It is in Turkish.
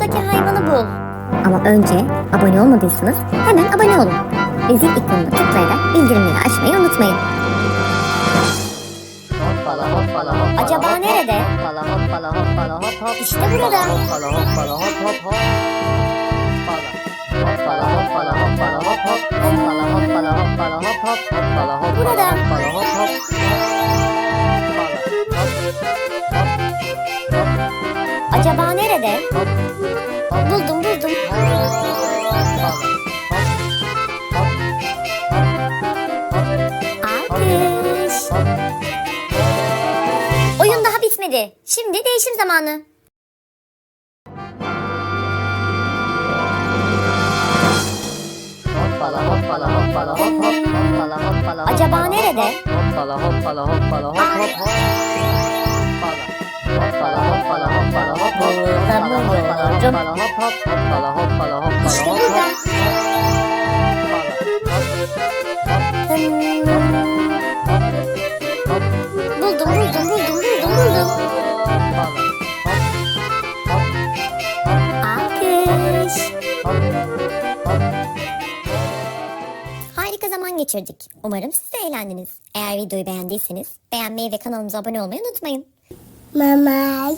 buradaki hayvanı bul. Ama önce abone olmadıysanız hemen abone olun. Ve zil ikonuna tıklayarak bildirimleri açmayı unutmayın. Acaba nerede? İşte burada. Hoppala hoppala hop bitmedi. Şimdi değişim zamanı. Hoppala hoppala hoppala hop hop. Hoppala hoppala Acaba nerede? hop. Hoppala hoppala hoppala hop hop hop. Hoppala. Hoppala hoppala hop hop. Hoppala hoppala buluyorum. hoppala hop hop. Hoppala hoppala hoppala İşte hop burada. Harika zaman geçirdik. Umarım siz de eğlendiniz. Eğer videoyu beğendiyseniz beğenmeyi ve kanalımıza abone olmayı unutmayın. Mama.